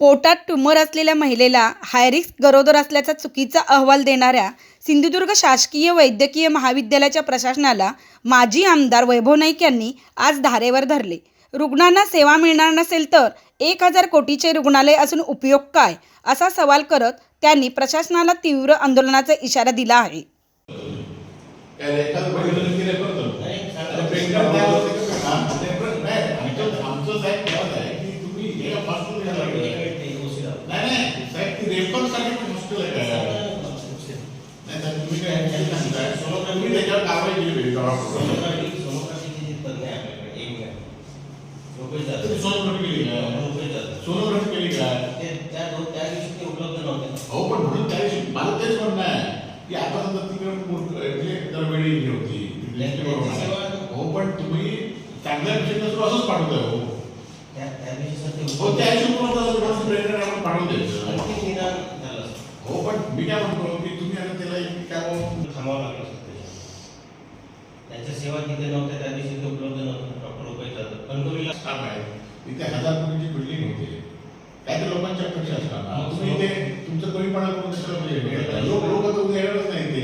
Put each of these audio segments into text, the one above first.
पोटात ट्यूमर असलेल्या महिलेला हायरिस्क गरोदर असल्याचा चुकीचा अहवाल देणाऱ्या सिंधुदुर्ग शासकीय वैद्यकीय महाविद्यालयाच्या प्रशासनाला माजी आमदार वैभव नाईक यांनी आज धारेवर धरले. रुग्णांना सेवा मिळणार नसेल तर एक हजार कोटीचे रुग्णालय असून उपयोग काय? असा सवाल करत त्यांनी प्रशासनाला तीव्र आंदोलनाचा इशारा दिला आहे. आमचं- आमचं साहेब तेव्हाच आहे की तुम्ही हे हॉस्पिटल घ्यायला लागले. नाही, नाही. साहेब, ती रेफरसाठी पण हॉस्पिटल आहे का? नाही, तुम्ही काय हे सांगताय. तुम्ही त्याच्यावर कारवाई केली पाहिजे सोनोग्राफी केली का? सोनोग्राफी केली का? अहो, पण म्हणून त्या दिवशी मला तेच म्हणणं आहे की आता समजा तिकडे म्हणजे दरवेळी हे होती. हो पण तुम्ही चांगल्या असतो असंच पाठवताय हो हो त्या दिवशी होतं, कोणाचं प्रेग्नंट आहे म्हणून पाठवून द्यायचं हो पण मी काय म्हणतो? की तुम्ही आता त्याला एक काय म्हणून त्यांच्या सेवा तिथे नव्हत्या त्या दिवशी ते उपलब्ध नव्हतं. डॉक्टर रुपये कणकवलीला स्टाफ आहे. तिथे हजार कोटीची बिल्डिंग होते. काय ते लोकांच्या अपेक्षा असतात. ना. तुम्ही ते तुमचं कमीपणा करून म्हणजे लोक लोक तर येणारच नाही ते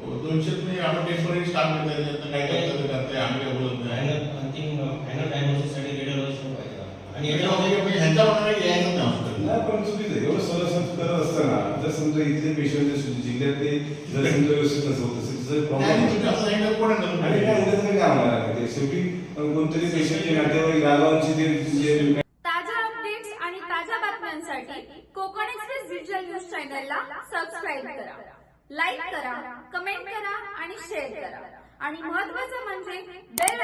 हो, दोनशे तुम्ही आपण टेंपररी स्टाफ देताय त्यातनं काय करतात ते आम्ही काय बोलत नाही. अंतिम फायनल डायग्नोसिससाठी रेडिओलॉजिस्ट पाहिजे आणि आणि याच्यामध्ये याच्यामध्ये म्हणजे ह्यांचा म्हणणं यायचं नाही पण चुकीचं एवढं सरळ करत असताना जर समजा इथले पेशंट जिल्ह्यातले जर समजा व्यवस्थित नसत असेल तर आणि प्रॉब्लेम आणि काय? उद्या होणार आहे. ते शेवटी कोणतरी पेशंटचे नातेवाईक गावांची ते जे ताज्या अपडेट्स आणि ताज्या बातम्यांसाठी कोकण एक्सप्रेस डिजिटल न्यूज चॅनलला सबस्क्राईब करा. लाईक करा कमेंट करा आणि शेअर करा. आणि महत्त्वाचं म्हणजे बेल